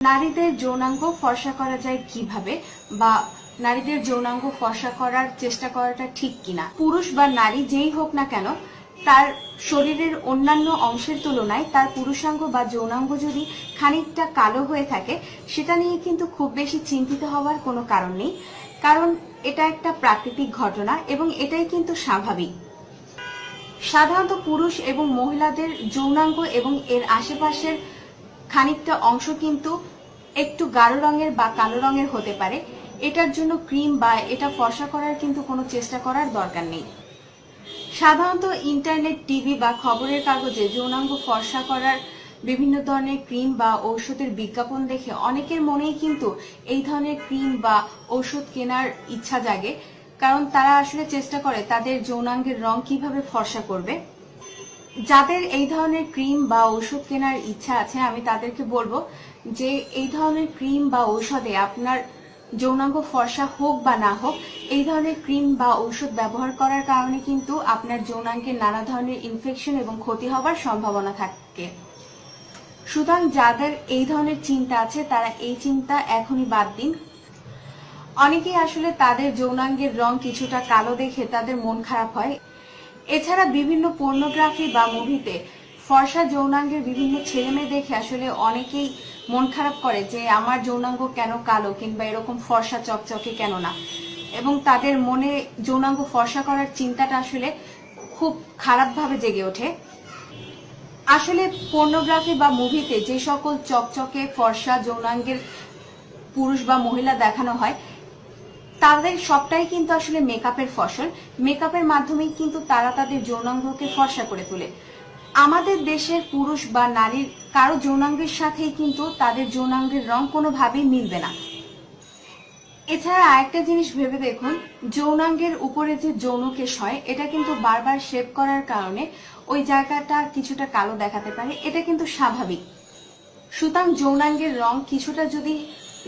নারীদের যৌনাঙ্গ ফর্সা করা যায় কীভাবে? বা নারীদের যৌনাঙ্গ ফর্সা করার চেষ্টা করাটা ঠিক কিনা? পুরুষ বা নারী যেই হোক না কেন, তার শরীরের অন্যান্য অংশের তুলনায় তার পুরুষাঙ্গ বা যৌনাঙ্গ যদি খানিকটা কালো হয়ে থাকে, সেটা নিয়ে কিন্তু খুব বেশি চিন্তিত হওয়ার কোনো কারণ নেই। কারণ এটা একটা প্রাকৃতিক ঘটনা এবং এটাই কিন্তু স্বাভাবিক। সাধারণত পুরুষ এবং মহিলাদের যৌনাঙ্গ এবং এর আশেপাশের খানিকটা অংশ কিন্তু একটু গাঢ় রঙের বা কালো রঙের হতে পারে। এটার জন্য ক্রিম বা এটা ফর্সা করার কিন্তু কোনো চেষ্টা করার দরকার নেই। সাধারণত ইন্টারনেট, টিভি বা খবরের কাগজে যৌনাঙ্গ ফর্সা করার বিভিন্ন ধরনের ক্রিম বা ঔষধের বিজ্ঞাপন দেখে অনেকের মনেই কিন্তু এই ধরনের ক্রিম বা ঔষধ কেনার ইচ্ছা জাগে, কারণ তারা আসলে চেষ্টা করে তাদের যৌনাঙ্গের রং কীভাবে ফর্সা করবে। যাদের এই ধরনের ক্রিম বা ওষুধ কেনার ইচ্ছা আছে, আমি তাদেরকে বলব যে এই ধরনের ক্রিম বা ঔষধে আপনার যৌনাঙ্গ ফর্সা হোক বা না হোক, এই ধরনের ক্রিম বা ঔষধ ব্যবহার করার কারণে কিন্তু আপনার যৌনাঙ্গের নানা ধরনের ইনফেকশন এবং ক্ষতি হওয়ার সম্ভাবনা থাকে। সুতরাং যাদের এই ধরনের চিন্তা আছে, তারা এই চিন্তা এখনই বাদ দিন। অনেকেই আসলে তাদের যৌনাঙ্গের রং কিছুটা কালো দেখে তাদের মন খারাপ হয়। এছাড়া বিভিন্ন পর্নোগ্রাফি বা মুভিতে ফর্সা যৌনাঙ্গের বিভিন্ন ছেলে মেয়ে দেখে আসলে অনেকেই মন খারাপ করে যে আমার যৌনাঙ্গ কেন কালো কিংবা এরকম ফর্সা চকচকে কেন না। এবং তাদের মনে যৌনাঙ্গ ফর্সা করার চিন্তাটা আসলে খুব খারাপভাবে জেগে ওঠে। আসলে পর্নোগ্রাফি বা মুভিতে যে সকল চকচকে, ফর্সা যৌনাঙ্গের পুরুষ বা মহিলা দেখানো হয় তাদের সবটাই কিন্তু আসলে মেকআপের ফসল। মেকআপের মাধ্যমেই কিন্তু তারা তাদের যৌনাঙ্গকে ফর্সা করে তোলে। আমাদের দেশের পুরুষ বা নারীর কারও যৌনাঙ্গের সাথেই কিন্তু তাদের যৌনাঙ্গের রং কোনোভাবেই মিলবে না। এছাড়া আরেকটা জিনিস ভেবে দেখুন, যৌনাঙ্গের উপরে যে যৌনকেশ হয়, এটা কিন্তু বারবার শেভ করার কারণে ওই জায়গাটা কিছুটা কালো দেখাতে পারে। এটা কিন্তু স্বাভাবিক। সুতরাং যৌনাঙ্গের রং কিছুটা যদি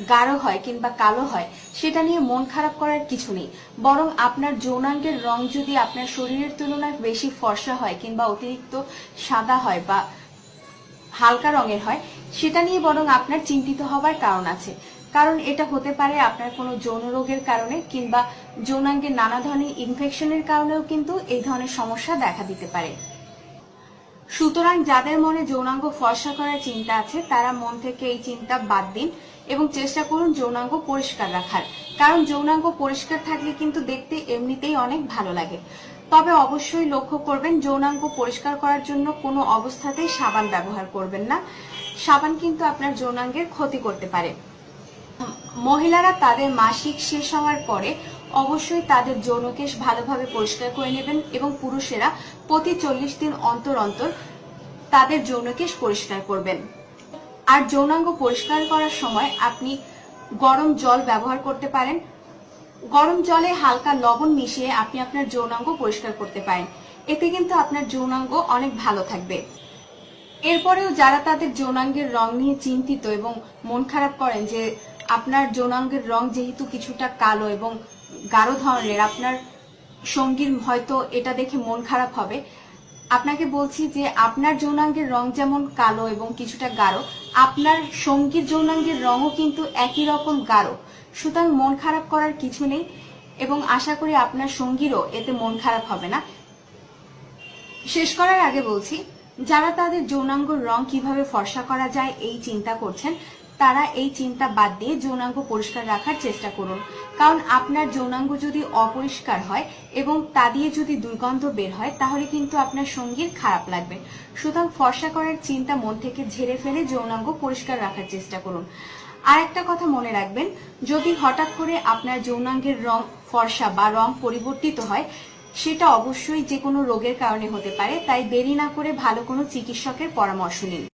গাঢ় হয় কিংবা কালো হয় সেটা নিয়ে মন খারাপ করার কিছু নেই। বরং আপনার যৌনাঙ্গের রং যদি আপনার শরীরের তুলনায় বেশি ফর্সা হয় কিংবা অতিরিক্ত সাদা হয় বা হালকা রঙের হয়, সেটা নিয়ে বরং আপনার চিন্তিত হবার কারণ আছে। কারণ এটা হতে পারে আপনার কোনো যৌন রোগের কারণে কিংবা যৌনাঙ্গের নানা ধরনের ইনফেকশনের কারণেও কিন্তু এই ধরনের সমস্যা দেখা দিতে পারে। সুতরাং যাদের মনে যৌনাঙ্গ ফর্সা করার চিন্তা আছে, তারা মন থেকে এই চিন্তা বাদ দিন এবং চেষ্টা করুন যৌনাঙ্গ পরিষ্কার রাখার। কারণ যৌনাঙ্গ পরিষ্কার থাকলে কিন্তু দেখতে এমনিতেই অনেক ভালো লাগে। তবে অবশ্যই লক্ষ্য করবেন, যৌনাঙ্গ পরিষ্কার করার জন্য কোনো অবস্থাতেই সাবান ব্যবহার করবেন না। সাবান কিন্তু আপনার যৌনাঙ্গের ক্ষতি করতে পারে। মহিলারা তাদের মাসিক শেষ হওয়ার পরে অবশ্যই তাদের যৌনকেশ ভালোভাবে পরিষ্কার করে নেবেন এবং পুরুষেরা প্রতি চল্লিশ দিন অন্তর অন্তর তাদের যৌনকেশ পরিষ্কার করবেন। আর যৌনাঙ্গ পরিষ্কার করার সময় আপনি গরম জল ব্যবহার করতে পারেন। গরম জলে হালকা লবণ মিশিয়ে আপনি আপনার যৌনাঙ্গ পরিষ্কার করতে পারেন। এতে কিন্তু আপনার যৌনাঙ্গ অনেক ভালো থাকবে। এরপরেও যারা তাদের যৌনাঙ্গের রং নিয়ে চিন্তিত এবং মন খারাপ করেন যে আপনার যৌনাঙ্গের রং যেহেতু কিছুটা কালো এবং গাঢ় ধরনের আপনার সঙ্গীর হয়তো এটা দেখে মন খারাপ হবে। আপনাকে বলছি যে আপনার যৌনাঙ্গের রং যেমন কালো এবং কিছুটা গাঢ়, আপনার সঙ্গীর যৌনাঙ্গের রঙও কিন্তু একই রকম গাঢ়। সুতরাং মন খারাপ করার কিছু নেই এবং আশা করি আপনার সঙ্গীরও এতে মন খারাপ হবে না। শেষ করার আগে বলছি, যারা তাদের যৌনাঙ্গর রং কীভাবে ফর্সা করা যায় এই চিন্তা করছেন তারা এই চিন্তা বাদ দিয়ে যৌনাঙ্গ পরিষ্কার রাখার চেষ্টা করুন। কারণ আপনার যৌনাঙ্গ যদি অপরিষ্কার হয় এবং তা দিয়ে যদি দুর্গন্ধ বের হয়, তাহলে কিন্তু আপনার সঙ্গীর খারাপ লাগবে। সুতরাং ফর্সা করার চিন্তা মন থেকে ঝেড়ে ফেলে যৌনাঙ্গ পরিষ্কার রাখার চেষ্টা করুন। আর একটা কথা মনে রাখবেন, যদি হঠাৎ করে আপনার যৌনাঙ্গের রং ফর্সা বা রং পরিবর্তিত হয়, সেটা অবশ্যই যে কোনো রোগের কারণে হতে পারে, তাই দেরি না করে ভালো কোনো চিকিৎসকের পরামর্শ নিন।